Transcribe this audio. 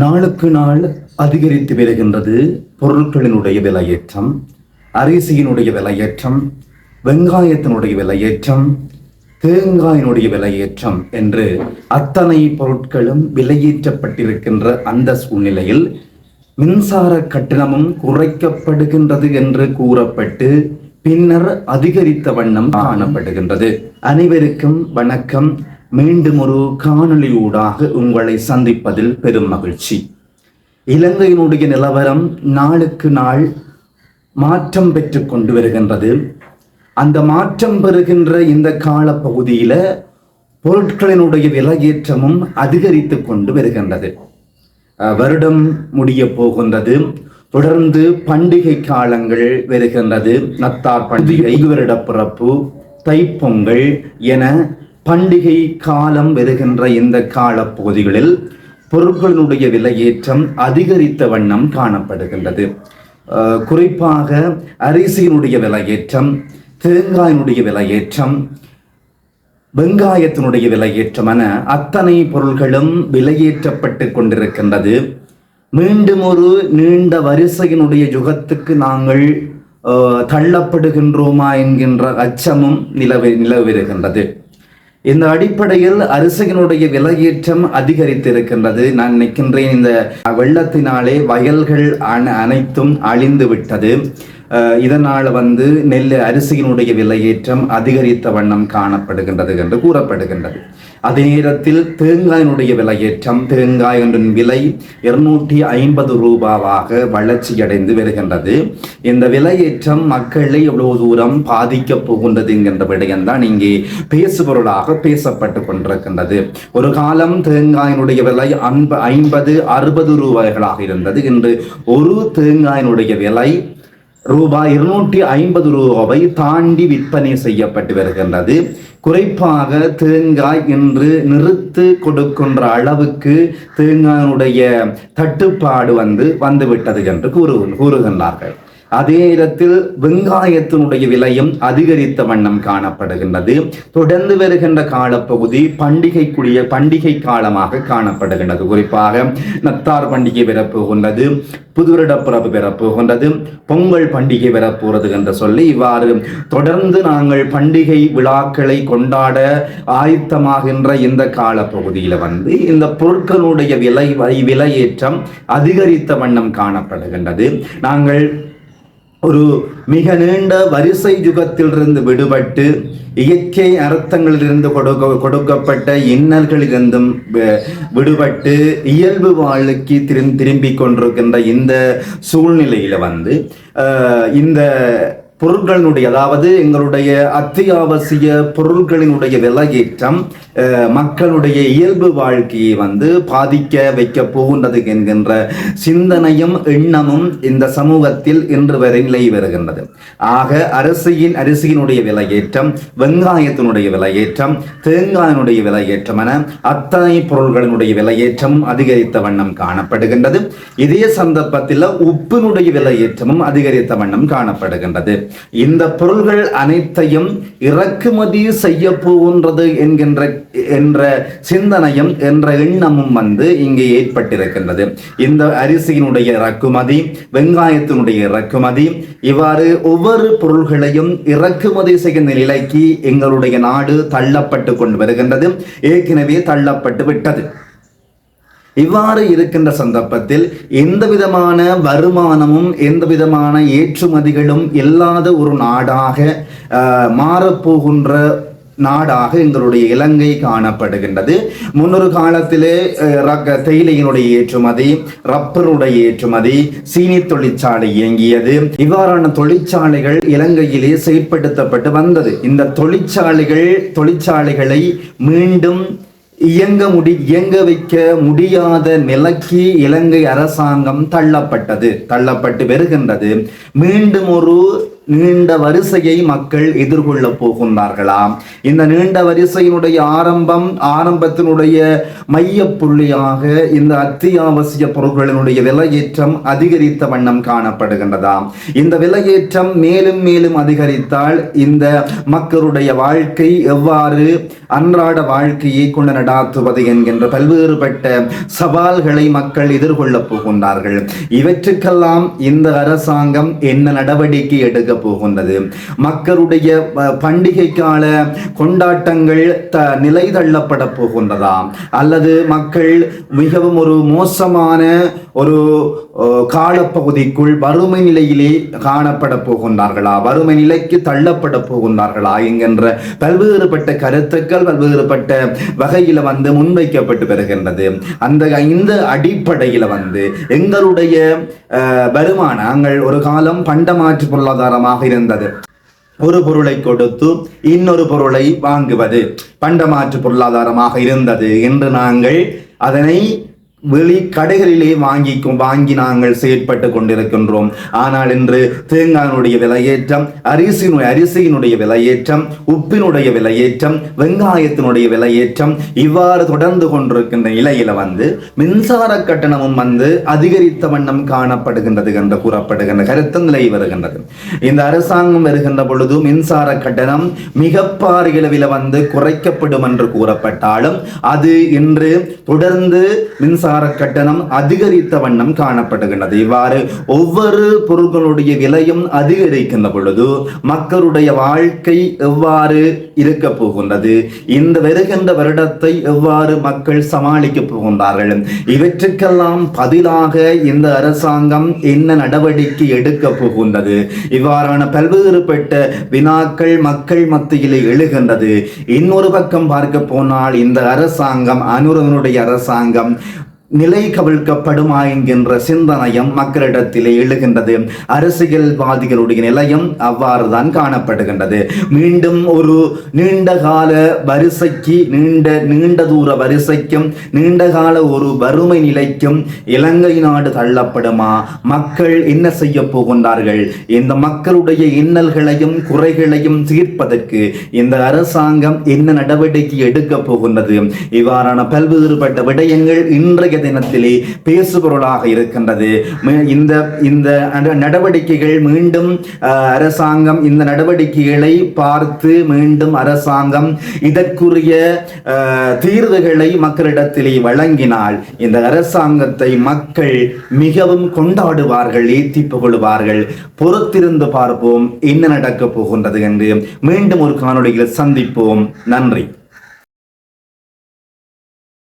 நாளுக்கு நாள் அதிகரித்து வருகின்றது பொருட்களினுடைய விலையேற்றம் அரிசியினுடைய விலையேற்றம் வெங்காயத்தினுடைய விலையேற்றம் தேங்காயினுடைய விலையேற்றம் என்று அத்தனை பொருட்களும் விலையேற்றப்பட்டிருக்கின்ற அந்த சூழ்நிலையில் மின்சார கட்டணமும் குறைக்கப்படுகின்றது என்று கூறப்பட்டு பின்னர் அதிகரித்த வண்ணம் காணப்படுகின்றது. அனைவருக்கும் வணக்கம். மீண்டும் ஒரு காணொளியூடாக உங்களை சந்திப்பதில் பெரும் மகிழ்ச்சி. இலங்கையினுடைய நிலவரம் நாளுக்கு நாள் மாற்றம் பெற்று கொண்டு வருகின்றது. அந்த மாற்றம் பெறுகின்ற இந்த காலப்பகுதியில் பொருட்களினுடைய விலையேற்றமும் அதிகரித்து கொண்டு வருகின்றது. வருடம் முடிய போகின்றது. தொடர்ந்து பண்டிகை காலங்கள் வருகின்றது. நத்தார் பண்டிகை வருட பிறப்பு தைப்பொங்கல் என பண்டிகை காலம் வருகின்ற இந்த கால பகுதிகளில் பொருட்களினுடைய விலையேற்றம் அதிகரித்த வண்ணம் காணப்படுகின்றது. குறிப்பாக அரிசியினுடைய விலையேற்றம் தேங்காயினுடைய விலையேற்றம் வெங்காயத்தினுடைய விலையேற்றம் என அத்தனை பொருள்களும் விலையேற்றப்பட்டு கொண்டிருக்கின்றது. மீண்டும் ஒரு நீண்ட வரிசையினுடைய யுகத்துக்கு நாங்கள் தள்ளப்படுகின்றோமா என்கின்ற அச்சமும் நிலவி நிலவுகின்றது இந்த அடிப்படையில் அரிசியினுடைய விலையேற்றம் அதிகரித்திருக்கின்றது. நான் நினைக்கின்றேன் இந்த வெள்ளத்தினாலே வயல்கள் அனைத்தும் அழிந்து விட்டது இதனால் வந்து நெல் அரிசியினுடைய விலையேற்றம் அதிகரித்த வண்ணம் காணப்படுகின்றது என்று கூறப்படுகின்றது. அதே நேரத்தில் தேங்காயினுடைய விலையேற்றம் தேங்காய் விலை இருநூற்றி ஐம்பது ரூபாவாக வளர்ச்சியடைந்து வருகின்றது. இந்த விலையேற்றம் மக்களை எவ்வளவு தூரம் பாதிக்கப் போகின்றது என்கின்ற விடயம்தான் இங்கே பேசுபொருளாக பேசப்பட்டு கொண்டிருக்கின்றது. ஒரு காலம் தேங்காயினுடைய விலை அன்பு ஐம்பது அறுபது ரூபாய்களாக இருந்தது. இன்று ஒரு தேங்காயினுடைய விலை ரூபாய் இருநூற்றி ஐம்பது ரூபாவை தாண்டி விற்பனை செய்யப்பட்டு வருகின்றது. குறிப்பாக தேங்காய் இன்று நிறுத்து கொடுக்கின்ற அளவுக்கு தேங்காயினுடைய தட்டுப்பாடு வந்து வந்துவிட்டது என்று கூறு கூறுகின்றார்கள். அதே நேரத்தில் வெங்காயத்தினுடைய விலையும் அதிகரித்த வண்ணம் காணப்படுகின்றது. தொடர்ந்து வருகின்ற காலப்பகுதி பண்டிகைக்குரிய பண்டிகை காலமாக காணப்படுகின்றது. குறிப்பாக நத்தார் பண்டிகை பெறப்போகின்றது புதுவருடப்பிறப்பு பெறப்போகின்றது பொங்கல் பண்டிகை பெறப்போகிறது என்று சொல்லி இவ்வாறு தொடர்ந்து நாங்கள் பண்டிகை விழாக்களை கொண்டாட ஆயத்தமாகின்ற இந்த காலப்பகுதியில் வந்து இந்த பொருட்களுடைய விலை விலையேற்றம் அதிகரித்த வண்ணம் காணப்படுகின்றது. நாங்கள் ஒரு மிக நீண்ட வரிசை யுகத்திலிருந்து விடுபட்டு இயற்கை அர்த்தங்களிலிருந்து கொடுக்க கொடுக்கப்பட்ட இன்னல்களிலிருந்தும் வி- விடுபட்டு இயல்பு வாழ்க்கை திரும் திரும்பிக் கொண்டிருக்கின்ற இந்த சூழ்நிலையில வந்து இந்த பொருட்களினுடைய அதாவது எங்களுடைய அத்தியாவசிய பொருட்களினுடைய விலையேற்றம் மக்களுடைய இயல்பு வாழ்க்கையை வந்து பாதிக்க வைக்க போகின்றது என்கின்ற சிந்தனையும் எண்ணமும் இந்த சமூகத்தில் இன்று வரை நிலை வருகின்றது. ஆக அரிசியின் அரிசியினுடைய விலையேற்றம் வெங்காயத்தினுடைய விலையேற்றம் தேங்காயினுடைய விலையேற்றம் என அத்தனை பொருள்களினுடைய விலையேற்றம் அதிகரித்த வண்ணம் காணப்படுகின்றது. இதே சந்தர்ப்பத்தில் உப்பினுடைய விலையேற்றமும் அதிகரித்த வண்ணம் காணப்படுகின்றது. இந்த பொருள்கள் அனைத்தையும் இறக்குமதி செய்ய போகின்றது என்கின்ற என்ற சிந்தனையும் என்ற எண்ணமும் வந்து இங்கே ஏற்பட்டிருக்கின்றது. இந்த அரிசியினுடைய இறக்குமதி வெங்காயத்தினுடைய இறக்குமதி இவ்வாறு ஒவ்வொரு பொருள்களையும் இறக்குமதி செய்யும் நிலைக்கு எங்களுடைய நாடு தள்ளப்பட்டு கொண்டு வருகின்றது. ஏற்கனவே தள்ளப்பட்டு விட்டது. இவ்வாறு இருக்கின்ற சந்தர்ப்பத்தில் எந்த விதமான வருமானமும் எந்த விதமான ஏற்றுமதிகளும் இல்லாத ஒரு நாடாக மாறப்போகின்ற நாடாக எங்களுடைய இலங்கை காணப்படுகின்றது. முன்னொரு காலத்திலே ரக்க- தேயிலையினுடைய ஏற்றுமதி ரப்பருடைய ஏற்றுமதி சீனி தொழிற்சாலை இயங்கியது. இவ்வாறான தொழிற்சாலைகள் இலங்கையிலே செயற்படுத்தப்பட்டு வந்தது. இந்த தொழிற்சாலைகள் தொழிற்சாலைகளை மீண்டும் இயங்க முடி இயங்க வைக்க முடியாத நிலைக்கு இலங்கை அரசாங்கம் தள்ளப்பட்டது. தள்ளப்பட்டு வருகின்றது. மீண்டும் ஒரு நீண்ட வரிசையை மக்கள் எதிர்கொள்ள போகின்றார்களாம் இந்த நீண்ட வரிசையினுடைய ஆரம்பம் ஆரம்பத்தினுடைய மைய புள்ளியாக இந்த அத்தியாவசிய பொருட்களினுடைய விலையேற்றம் அதிகரித்த வண்ணம் காணப்படுகின்றதாம் இந்த விலையேற்றம் மேலும் மேலும் அதிகரித்தால் இந்த மக்களுடைய வாழ்க்கை எவ்வாறு அன்றாட வாழ்க்கையை கொண்டு நடாத்துவது என்கின்ற பல்வேறுபட்ட சவால்களை மக்கள் எதிர்கொள்ளப் போகின்றார்கள். இவற்றுக்கெல்லாம் இந்த அரசாங்கம் என்ன நடவடிக்கை எடுக்க போகின்றது? மக்களுடைய பண்டிகைக்கால பண்டிகை கால கொண்டாட்டங்கள் த நிலை தள்ளப்பட போகின்றதா? அல்லது மக்கள் மிகவும் ஒரு மோசமான ஒரு காலப்பகுதிக்குள் வறுமை நிலையிலே காணப்பட போகின்றார்களா? வறுமை நிலைக்கு தள்ளப்பட போகின்றார்களா? என்கின்ற பல்வேறுபட்ட கருத்துக்கள் பல்வேறுபட்ட வகையில வந்து முன்வைக்கப்பட்டு வருகின்றது. அந்த இந்த அடிப்படையில வந்து எங்களுடைய அஹ், வருமானங்கள் ஒரு காலம் பண்டமாற்று பொருளாதாரமாக இருந்தது. ஒரு பொருளை கொடுத்து இன்னொரு பொருளை வாங்குவது பண்டமாற்று பொருளாதாரமாக இருந்தது என்று நாங்கள் அதனை வெளி கடைகளிலே வாங்கி வாங்கி நாங்கள் செயற்பட்டு கொண்டிருக்கின்றோம். ஆனால் இன்று தேங்காயினுடைய விலையேற்றம் அரிசியினுடைய அரிசியினுடைய விலையேற்றம் உப்பினுடைய விலையேற்றம் வெங்காயத்தினுடைய விலையேற்றம் இவ்வாறு தொடர்ந்து கொண்டிருக்கின்ற நிலையில வந்து மின்சார கட்டணமும் வந்து அதிகரித்த வண்ணம் காணப்படுகின்றது என்று கூறப்படுகின்ற கருத்து நிலை வருகின்றது. இந்த அரசாங்கம் வருகின்ற பொழுது மின்சார கட்டணம் மிக பாரிய அளவில் வந்து குறைக்கப்படும் என்று கூறப்பட்டாலும் அது இன்று தொடர்ந்து மின்சார கட்டணம் அதிகரித்த வண்ணம் காணப்படுகின்றது. இவ்வாறு ஒவ்வொரு பொருட்களுடைய விலையும் அதிகரிக்கின்ற பொழுது மக்களுடைய வாழ்க்கை எவ்வாறு இருக்க போகின்றது? இந்த வருகின்ற வருடத்தை எவ்வாறு மக்கள் சமாளிக்க போகின்றார்கள்? இவற்றுக்கெல்லாம் பதிலாக இந்த அரசாங்கம் என்ன நடவடிக்கை எடுக்க போகின்றது? இவ்வாறான பல்வேறுபட்ட வினாக்கள் மக்கள் மத்தியிலே எழுகின்றது. இன்னொரு பக்கம் பார்க்க போனால் இந்த அரசாங்கம் அனுரவனுடைய அரசாங்கம் நிலை கவிழ்க்கப்படுமா என்கின்ற சிந்தனையும் மக்களிடத்திலே எழுகின்றது. அரசியல்வாதிகளுடைய நிலையம் அவ்வாறு தான் காணப்படுகின்றது. மீண்டும் ஒரு நீண்ட கால வரிசைக்கு நீண்ட நீண்ட தூர வரிசைக்கும் நீண்ட கால ஒரு வறுமை நிலைக்கும் இலங்கை நாடு தள்ளப்படுமா? மக்கள் என்ன செய்ய போகின்றார்கள்? இந்த மக்களுடைய இன்னல்களையும் குறைகளையும் தீர்ப்பதற்கு இந்த அரசாங்கம் என்ன நடவடிக்கை எடுக்க போகின்றது? இவ்வாறான பல்வேறுபட்ட விடயங்கள் இன்றைய தினத்திலே பேசுபொருளாக இருக்கின்றது. இந்த இந்த நடவடிக்கைகள் மீண்டும் அரசாங்கம் இந்த நடவடிக்கைகளை பார்த்து மீண்டும் அரசாங்கம் இதற்குரிய தீர்வுகளை மக்களிடத்திலே வழங்கினால் இந்த அரசாங்கத்தை மக்கள் மிகவும் கொண்டாடுவார்கள் ஏத்தி கொள்வார்கள் பொறுத்திருந்து பார்ப்போம் என்ன நடக்கப் போகின்றது என்று மீண்டும் ஒரு காணொலியில் சந்திப்போம். நன்றி.